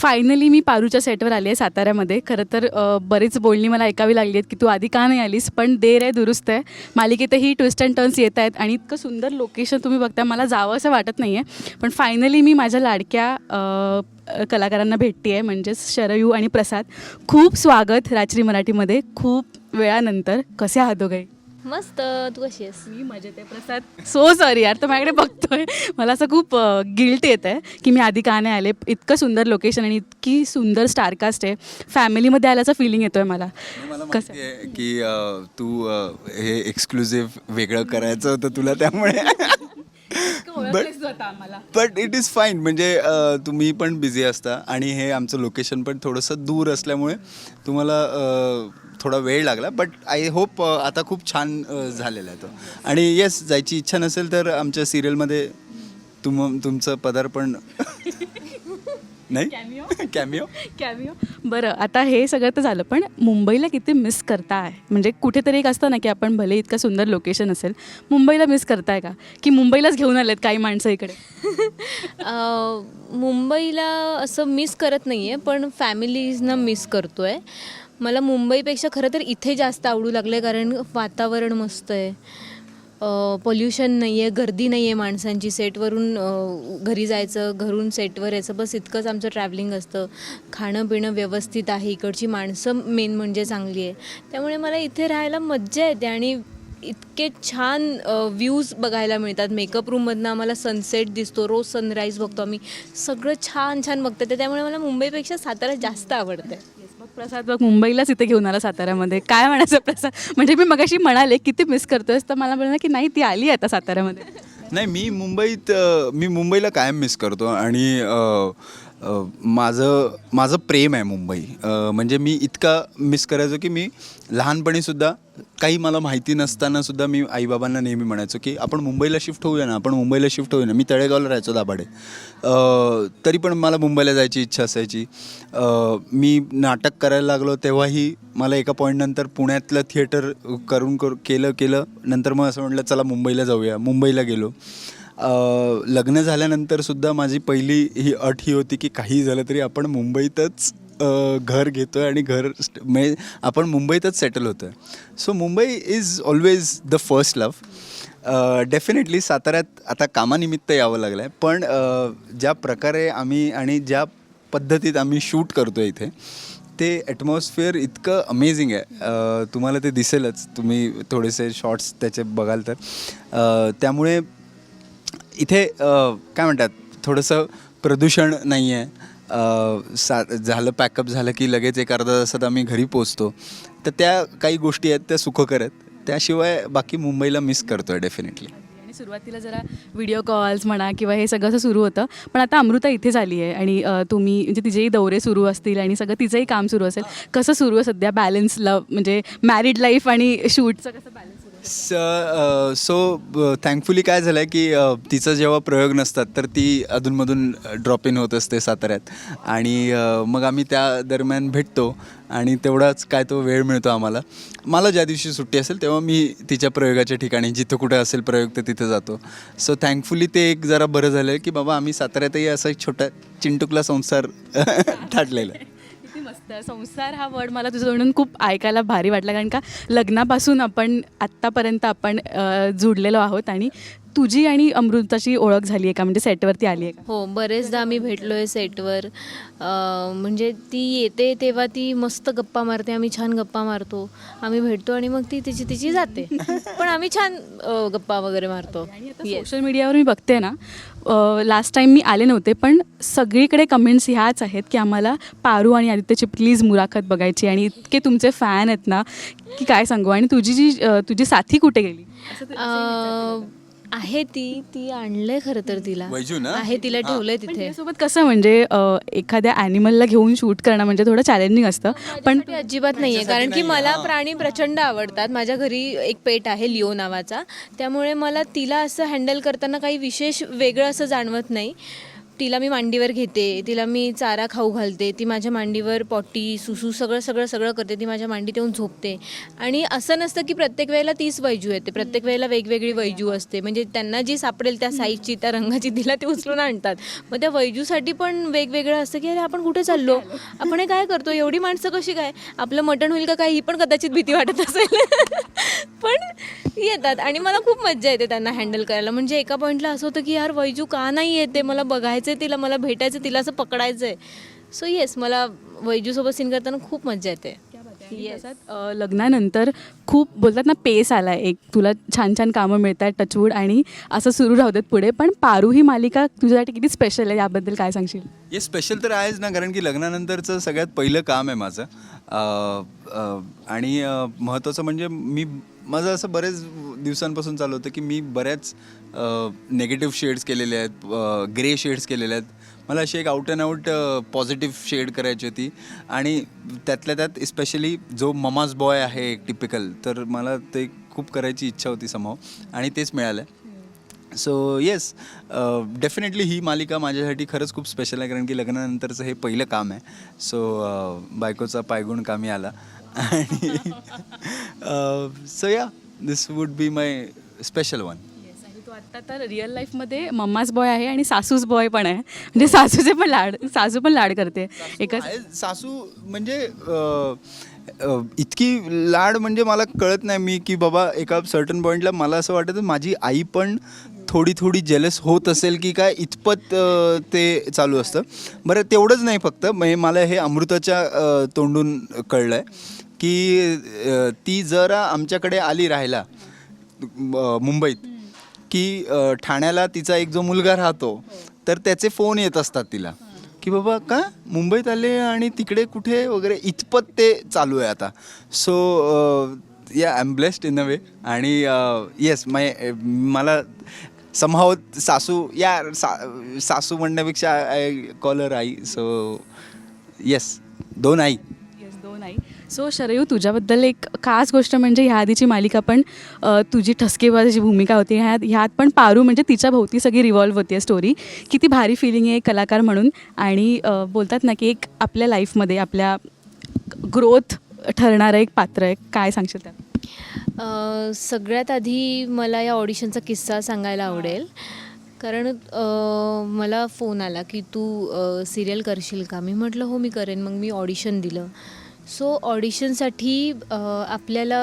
Finally मी पारूच्या सेटवर आली आहे साताऱ्यामध्ये. खरं तर बरीच बोलणी मला ऐकावी लागली आहेत की तू आधी का नाही आलीस? पण देर आहे दुरुस्त आहे. मालिकेतही ट्विस्ट अँड टर्न्स येत आहेत आणि इतकं सुंदर लोकेशन तुम्ही बघता मला जावं असं वाटत नाही आहे पण फायनली मी माझ्या लाडक्या कलाकारांना भेटते आहे म्हणजेच शरयू आणि प्रसाद. खूप स्वागत रात्री मराठीमध्ये. खूप वेळानंतर. कसे आहात दोघे? मस्त तू कशी आहेस? मी मजेत आहे. प्रसाद सो सॉरी यार तर माझ्याकडे बघतोय. मला असं खूप गिल्ट येत आहे की मी आधी का नाही आले. इतकं सुंदर लोकेशन आणि इतकी सुंदर स्टारकास्ट आहे. फॅमिलीमध्ये आल्याचा फिलिंग येतोय मला. मला कसं? की तू हे एक्सक्लुझिव्ह वेगळं करायचं होतं तुला त्यामुळे. बट इट इज फाईन म्हणजे अ, तुम्ही पण बिझी असता आणि हे आमचं लोकेशन पण थोडंसं दूर असल्यामुळे तुम्हाला अ, थोडा वेळ लागला. बट आय होप आता खूप छान अ, झालेला आहे तो. आणि येस जायची इच्छा नसेल तर आमच्या सिरियलमध्ये तुम तुमचं पदार्पण नाही? कॅमिओ कॅमिओ बरं आता हे सगळं तर झालं पण मुंबईला किती मिस करताय? म्हणजे कुठेतरी एक असतं ना की आपण भले इतकं सुंदर लोकेशन असेल मुंबईला मिस करताय का? की मुंबईलाच घेऊन आलेत काही माणसं इकडे? अं, मुंबईला असं मिस करत नाही आहे पण फॅमिलीजना मिस करतो आहे मला मुंबईपेक्षा खरं तर इथे जास्त आवडू लागलं आहे कारण वातावरण मस्त आहे. पोल्युशन नाही आहे गर्दी नाही आहे माणसांची. सेटवरून घरी जायचं घरून सेटवर यायचं बस इतकंच आमचं ट्रॅव्हलिंग असतं. खाणं पिणं व्यवस्थित आहे. इकडची माणसं मेन म्हणजे चांगली आहे. त्यामुळे मला इथे राहायला मज्जा येते आणि इतके छान व्ह्यूज बघायला मिळतात. मेकअप रूममधनं आम्हाला सनसेट दिसतो. रोज सनराईज बघतो आम्ही. सगळं छान छान बघतात. ते त्यामुळे मला मुंबईपेक्षा सातारा जास्त आवडतं प्रसाद बघ मुंबईलाच इथे घेऊन आला साताऱ्यामध्ये. काय म्हणायचं प्रसाद? म्हणजे मी मगाशी म्हणाले किती मिस करतोयस? तर मला म्हणलं की नाही ती आली आहे आता साताऱ्यामध्ये. नाही मी मुंबईत मी मुंबईला कायम मिस करतो आणि माझं माझं प्रेम आहे मुंबई. म्हणजे मी इतका मिस करायचो की मी लहानपणीसुद्धा काही मला माहिती नसतानासुद्धा मी आईबाबांना नेहमी म्हणायचो की आपण मुंबईला शिफ्ट होऊया ना आपण मुंबईला शिफ्ट होऊया ना. मी तळेगावला राहायचो दाभाडे. तरी पण मला मुंबईला जायची इच्छा असायची. मी नाटक करायला लागलो तेव्हाही मला एका पॉईंटनंतर पुण्यातलं थिएटर करून कर केलं केलं. नंतर मग असं म्हटलं चला मुंबईला जाऊया. मुंबईला गेलो. लग्न झाल्यानंतर सुद्धा माझी पहिली ही अट ही होती की काही झालं तरी आपण मुंबईतच घर घेतो आहे आणि घर म्हणजे आपण मुंबईतच सेटल होतो आहे so Mumbai is always the first love definitely साताऱ्यात आता कामानिमित्त यावं लागलं आहे पण ज्या प्रकारे आम्ही आणि ज्या पद्धतीत आम्ही शूट करतो इथे ते ॲटमॉस्फिअर इतकं अमेझिंग आहे. तुम्हाला ते दिसेलच तुम्ही थोडेसे शॉर्ट्स त्याचे बघाल तर. त्यामुळे इथे काय म्हणतात थोडंसं प्रदूषण नाही आहे सा झालं पॅकअप झालं की लगेच एक अर्धा तासात आम्ही घरी पोचतो तर त्या काही गोष्टी आहेत त्या सुखकर आहेत. त्याशिवाय बाकी मुंबईला मिस करतो आहे डेफिनेटली आणि सुरुवातीला जरा व्हिडिओ कॉल्स म्हणा किंवा हे सगळं असं सुरू होतं. पण आता अमृता इथे झाली आहे आणि तुम्ही म्हणजे तिचेही दौरे सुरू असतील आणि सगळं तिचंही काम सुरू असेल. कसं सुरू आहे सध्या बॅलन्स लव म्हणजे मॅरिड लाईफ आणि शूटचं कसं बॅलन्स स सो थँकफुली काय झालं आहे की अ, तिचं जेव्हा प्रयोग नसतात तर ती अधूनमधून ड्रॉप इन होत असते साताऱ्यात. आणि अ, मग आम्ही त्या दरम्यान भेटतो आणि तेवढाच काय तो वेळ मिळतो आम्हाला. मला ज्या दिवशी सुट्टी असेल तेव्हा मी तिच्या प्रयोगाच्या ठिकाणी जिथं कुठे असेल प्रयोग तर तिथं जातो. सो थँकफुली ते एक जरा बरं झालं आहे की बाबा आम्ही साताऱ्यातही असा एक छोटा चिंटुकला संसार थाटलेला आहे. मस्त. संसार हा वर्ड मला तुझं म्हणून खूप ऐकायला भारी वाटला. कारण का लग्नापासून आपण आत्तापर्यंत आपण जुडलेलो आहोत आणि तुझी आणि अमृताची ओळख झाली आहे का? म्हणजे सेटवरती आली आहे का? हो बरेचदा आम्ही भेटलो आहे सेटवर म्हणजे ती येते तेव्हा ती मस्त गप्पा मारते आम्ही छान गप्पा मारतो. आम्ही भेटतो आणि मग ती तिची तिची जाते. पण आम्ही छान गप्पा वगैरे मारतो. सोशल मीडियावर मी बघते ना लास्ट टाइम मी आले नव्हते पण सगळीकडे कमेंट्स ह्याच आहेत की आम्हाला पारू आणि आदित्यची प्लीज मुलाखत बघायची आणि इतके तुमचे फॅन आहेत ना की काय सांगू? आणि तुझी जी तुझी साथी कुठे गेली? आहे ती ती आणलंय खरं तर तिला. वैजू ना? आहे तिला ठेवलंय तिथे. त्यासोबत कसं म्हणजे अ, एखाद्या ॲनिमलला घेऊन शूट करणं म्हणजे थोडं चॅलेंजिंग असतं. पण पण अजिबात नाहीये कारण की मला प्राणी प्रचंड आवडतात. माझ्या घरी एक पेट आहे लिओ नावाचा. त्यामुळे मला तिला असं हँडल करताना काही विशेष वेगळं असं जाणवत नाही. तिला मी मांडीवर घेते तिला मी चारा खाऊ घालते ती माझ्या मांडीवर पॉटी सुसू सगळं सगळं सगळं करते ती माझ्या मांडीत येऊन झोपते. आणि असं नसतं की प्रत्येक वेळेला तीच वैजू येते प्रत्येक वेळेला वेगवेगळी वैजू असते. म्हणजे त्यांना जी सापडेल त्या साईजची त्या रंगाची तिला ते उचलून आणतात. मग त्या वैजूसाठी पण वेगवेगळं असतं की अरे आपण कुठे चाललो? आपण हे काय करतो? एवढी माणसं कशी काय? आपलं मटण होईल का काय? ही पण कदाचित भीती वाटत असेल. पण येतात. आणि मला खूप मज्जा येते त्यांना हँडल करायला. म्हणजे एका पॉईंटला असं होतं की यार वैजू का नाही येते? मला बघायचं आहे तिला मला भेटायचं तिला असं पकडायचं आहे. सो येस मला वैजूसोबत सीन करताना खूप मज्जा येते. Yes. लग्नानंतर खूप बोलतात ना पेस आला एक. तुला छान छान कामं मिळत आहेत टचवूड आणि असं सुरू राहू देत पुढे. पण पारू ही मालिका तुझ्यासाठी किती स्पेशल आहे याबद्दल काय सांगशील? हे स्पेशल तर आहेच ना कारण की लग्नानंतरचं सगळ्यात पहिलं काम आहे माझं. अं, अं, आणि अं, महत्त्वाचं म्हणजे मी माझं असं बरेच दिवसांपासून चालू होतं की मी बऱ्याच नेगेटिव्ह शेड्स केलेले आहेत ग्रे शेड्स केलेले आहेत. मला अशी एक out and out positive shade करायची होती. आणि त्यातल्या त्यात स्पेशली जो ममाज बॉय आहे एक टिपिकल तर मला ते खूप करायची इच्छा होती समोर आणि तेच मिळालं. सो येस डेफिनेटली ही मालिका माझ्यासाठी खरंच खूप स्पेशल आहे. कारण की लग्नानंतरचं हे पहिलं काम आहे. सो बायकोचा पायगुण कामी आला. आणि so yeah this would be my special one आणि तू आत्ता तर रिअल लाईफमध्ये मम्माच बॉय आहे आणि सासूस बॉय पण आहे. म्हणजे सासूचे पण लाड सासू पण लाड करते. एकच आहे, सासू म्हणजे अ, अ, इतकी लाड म्हणजे मला कळत नाही मी की बाबा एका सर्टन पॉईंटला मला असं वाटतं माझी आई पण थोडी थोडी जेलस होत असेल की काय इतपत ते चालू असतं. बरं तेवढंच नाही फक्त. म्हणजे मला हे अमृताच्या तोंडून कळलं आहे की ती जरा आमच्याकडे आली राहायला मुंबईत की ठाण्याला तिचा एक जो मुलगा राहतो तर त्याचे फोन येत असतात तिला की बाबा का? मुंबईत आले आणि तिकडे कुठे? वगैरे. इतपत ते चालू आहे आता. So yeah I am blessed in a way आणि येस माय मला समहाव सासू या सा सासू म्हणण्यापेक्षा आय कॉलर आई. सो येस दोन आई. येस दोन आई. सो शरयू तुझ्याबद्दल एक खास गोष्ट म्हणजे ह्या आधीची मालिका पण अ, तुझी ठसकेबाजी भूमिका होती ह्यात ह्यात पण पारू म्हणजे तिच्या भोवती सगळी रिव्हॉल्व होती स्टोरी किती भारी फिलिंग आहे एक कलाकार म्हणून. आणि अ, बोलतात ना की एक आपल्या लाईफमध्ये आपल्या ग्रोथ ठरणारं एक पात्र आहे. काय सांगशील त्यात? अ, सगळ्यात आधी मला या ऑडिशनचा किस्सा सांगायला आवडेल. कारण अ, मला फोन आला की तू सिरियल करशील का? मी म्हटलं हो मी करेन. मग मी ऑडिशन दिलं. सो ऑडिशनसाठी आपल्याला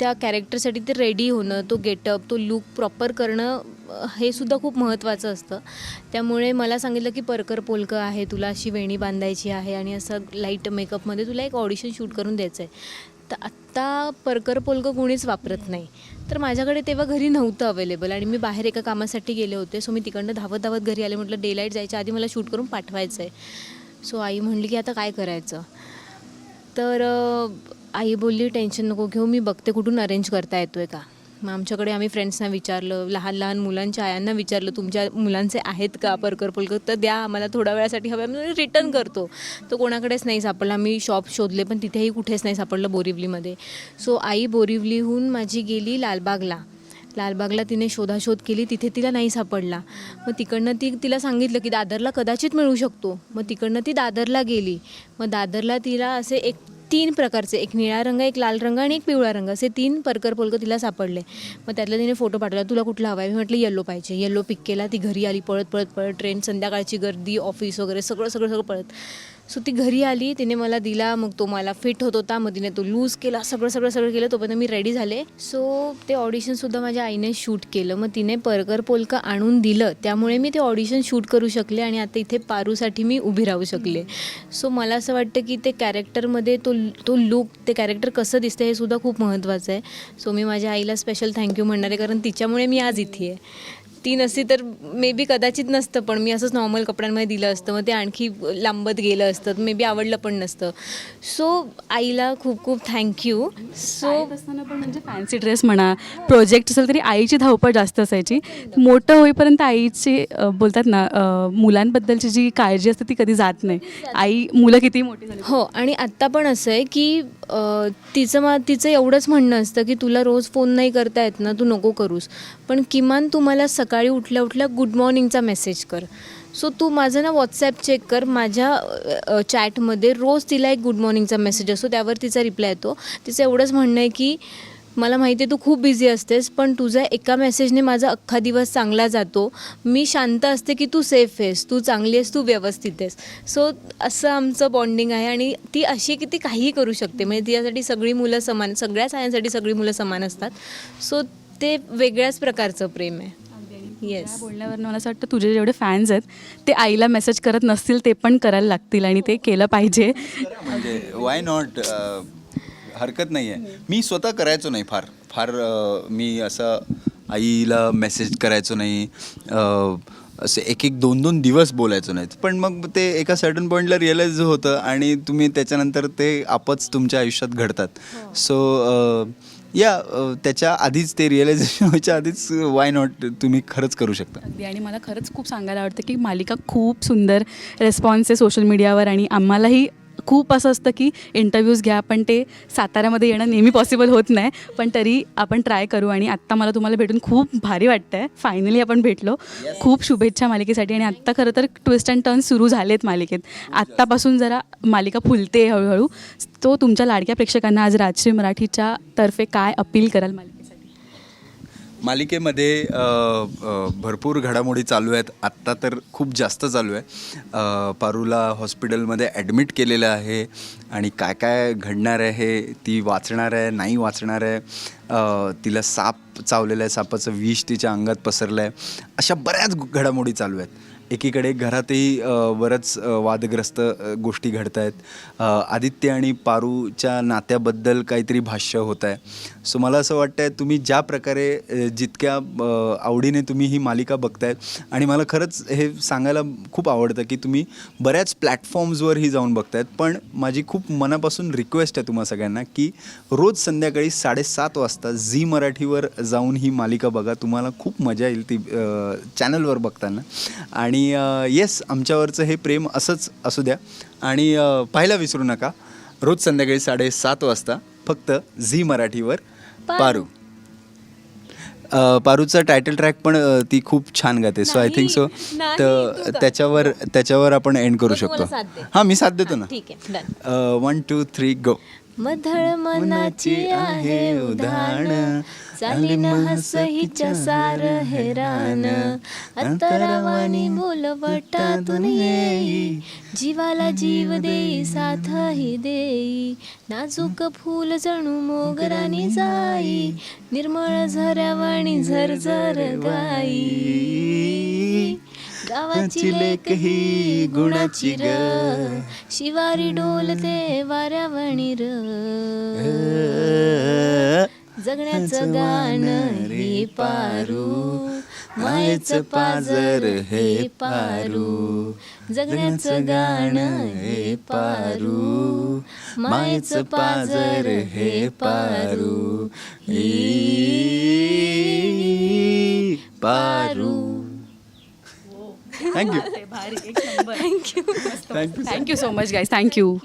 त्या कॅरेक्टरसाठी ते रेडी होणं तो गेटअप तो लूक प्रॉपर करणं अ, हे सुद्धा खूप महत्त्वाचं असतं. त्यामुळे मला सांगितलं की परकर पोलकं आहे तुला अशी वेणी बांधायची आहे आणि असं लाइट मेकअपमध्ये तुला एक ऑडिशन शूट करून द्यायचं आहे तर आत्ता परकर पोलकं कोणीच वापरत नाही. तर माझ्याकडे तेव्हा घरी नव्हतं अवेलेबल आणि मी बाहेर एका कामासाठी गेले होते. सो मी तिकडनं धावत धावत घरी आले. म्हटलं डेलाईट जायच्या आधी मला शूट करून पाठवायचं आहे सो आई म्हणली की आता काय करायचं? तर आई बोलली टेन्शन नको घेऊ. मी बघते कुठून अरेंज करता येतो आहे का? मग आमच्याकडे आम्ही फ्रेंड्सना विचारलं लहान लहान मुलांच्या आयांना विचारलं तुमच्या मुलांचे आहेत का परकर पुलकर? तर द्या आम्हाला थोड्या वेळासाठी हवे आम्ही रिटर्न करतो. तो कोणाकडेच नाही सापडला. आम्ही शॉप शोधले पण तिथेही कुठेच नाही सापडलं बोरिवलीमध्ये. सो आई बोरिवलीहून माझी गेली लालबागला. लालबागला तिने शोधाशोध केली तिथे तिला नाही सापडला. मग तिकडनं ती तिला सांगितलं की दादरला कदाचित मिळू शकतो. मग तिकडनं ती दादरला गेली. मग दादरला तिला असे एक तीन प्रकारचे एक निळा रंग एक लाल रंग आणि एक पिवळा रंग. असे तीन परकर पोलकं तिला सापडले. मग त्यातला तिने फोटो पाठवला तुला कुठला हवा आहे? मी म्हटलं येल्लो पाहिजे. येल्लो पिक केला ती घरी आली पळत पळत पळत ट्रेन संध्याकाळची गर्दी ऑफिस वगैरे सगळं सगळं सगळं पळत. सो ती घरी आली तिने मला दिला मग तो मला फिट होत होता मग तिने तो लूज केला सगळं सगळं सगळं केलं तोपर्यंत मी रेडी झाले. सो ते ऑडिशनसुद्धा माझ्या आईने शूट केलं. मग तिने परकर पोलकं आणून दिलं. त्यामुळे मी ते ऑडिशन शूट करू शकले आणि आता इथे पारूसाठी मी उभी राहू शकले. सो मला असं वाटतं की ते कॅरेक्टरमध्ये तो तो लूक ते कॅरेक्टर कसं दिसतं हे सुद्धा खूप महत्त्वाचं आहे. सो मी माझ्या आईला स्पेशल थँक्यू म्हणणार आहे कारण तिच्यामुळे मी आज इथे आहे. ती नसती तर मे बी कदाचित नसतं पण मी असंच नॉर्मल कपड्यांमध्ये दिलं असतं मग ते आणखी लांबत गेलं असतं मे बी आवडलं पण नसतं. सो आईला खूप खूप थँक्यू सो असताना पण म्हणजे फॅन्सी ड्रेस म्हणा प्रोजेक्ट असेल तरी आईची धावपळ जास्त असायची. मोठं होईपर्यंत आईची बोलतात ना मुलांबद्दलची जी काळजी असते ती कधी जात नाही. आई मुलं किती मोठी झाली. हो आणि आत्ता पण असं आहे की तिचं मा तिचं एवढंच म्हणणं असतं की तुला रोज फोन नाही करता येत ना तू नको करूस. पण किमान तू मला सकाळी उठल्या उठल्या गुड मॉर्निंगचा मेसेज कर. सो तू माझं ना व्हॉट्सॲप चेक कर. माझ्या चॅटमध्ये रोज तिला एक गुड मॉर्निंगचा मेसेज असतो. त्यावर तिचा रिप्लाय येतो. तिचं एवढंच म्हणणं आहे की मला माहिती आहे तू खूप बिझी असतेस पण तुझा एका मेसेजने माझा अख्खा दिवस चांगला जातो. मी शांत असते की तू सेफ आहेस. तू चांगली आहेस तू व्यवस्थित आहेस. सो असं आमचं बॉन्डिंग आहे आणि ती अशी की ती काहीही करू शकते. म्हणजे तिच्यासाठी सगळी मुलं समान सगळ्या सायांसाठी सगळी मुलं समान असतात. सो ते वेगळ्याच प्रकारचं प्रेम आहे. येस बोलण्यावरनं मला असं वाटतं तुझे जेवढे फॅन्स आहेत ते आईला मेसेज करत नसतील ते पण करायला लागतील आणि ते केलं पाहिजे. म्हणजे वाय नॉट हरकत नाही आहे मी स्वतः करायचो नाही फार. फार अ, मी असं आईला मेसेज करायचो नाही. अ, असे एक एक दोन दोन दिवस बोलायचो नाहीत. पण मग ते एका सर्टन पॉईंटला रिअलाईज होतं आणि तुम्ही त्याच्यानंतर ते आपच तुमच्या आयुष्यात घडतात. सो या त्याच्या आधीच ते रिअलायझेशन व्हायच्या आधीच वाय नॉट तुम्ही खरंच करू शकता? अगदी. आणि मला खरंच खूप सांगायला आवडतं की मालिका खूप सुंदर रेस्पॉन्स आहे सोशल मीडियावर आणि आम्हालाही खूप असं असतं की इंटरव्ह्यूज घ्या पण ते साताऱ्यामध्ये येणं नेहमी पॉसिबल होत नाही. पण तरी आपण ट्राय करू आणि आत्ता मला तुम्हाला भेटून खूप भारी वाटतं आहे फायनली आपण भेटलो. खूप शुभेच्छा मालिकेसाठी आणि आत्ता खरं तर ट्विस्ट अँड टर्न सुरू झालेत मालिकेत. आत्तापासून जरा मालिका फुलते हळूहळू. तो तुमच्या लाडक्या प्रेक्षकांना आज राजश्री मराठीच्या तर्फे काय अपील कराल मालिकेसाठी मालिकेमध्ये भरपूर घडामोडी चालू आहेत. आत्ता तर खूप जास्त चालू आहे. पारूला हॉस्पिटलमध्ये ॲडमिट केलेलं आहे आणि काय काय घडणार आहे ती वाचणार आहे नाही वाचणार आहे. तिला साप चावलेला आहे सापाचं विष तिच्या अंगात पसरलं आहे. अशा बऱ्याच घडामोडी चालू आहेत. एकीकडे घरातही बरंच वादग्रस्त गोष्टी घडत आहेत आदित्य आणि पारूच्या नात्याबद्दल काहीतरी भाष्य होत आहे सो मला असं वाटतं आहे तुम्ही ज्या प्रकारे जितक्या आवडीने तुम्ही ही मालिका बघताय आणि मला खरंच हे सांगायला खूप आवडतं की तुम्ही बऱ्याच प्लॅटफॉर्म्सवर ही जाऊन बघतायत पण माझी खूप मनापासून रिक्वेस्ट आहे तुम्हा सगळ्यांना की रोज संध्याकाळी साडेसात वाजता झी मराठीवर जाऊन ही मालिका बघा. तुम्हाला खूप मजा येईल ती चॅनलवर बघताना. आणि येस आमच्यावरचं हे प्रेम असंच असू द्या. आणि पाहायला विसरू नका रोज संध्याकाळी साडेसात वाजता फक्त झी मराठीवर पारू. पारूचा टायटल ट्रॅक पण ती खूप छान गाते. सो आय थिंक सो तर. त्याच्यावर त्याच्यावर आपण एंड करू शकतो. हां मी साथ देतो ना. वन टू थ्री गो मधळ मनाची आहे उधाण चालीन हसहीच्या सार हेरान. अंतरावानी बोलवटातून येई. जीवाला जीव देई. साथही देई. नाजूक फूल जणू मोगरानी जाई. निर्मळ झऱ्यावाणी झरझर गाई. गावाची लेक ही गुणाची र. शिवारी डोलते वाऱ्यावणी र. जगण्याचं गाणं हे पारू. मायेचं पाजर हे पारू. जगण्याचं गाणं हे पारू. मायेचं पाजर हे Paru. E Paru. Thank you thank you thank you so much guys thank you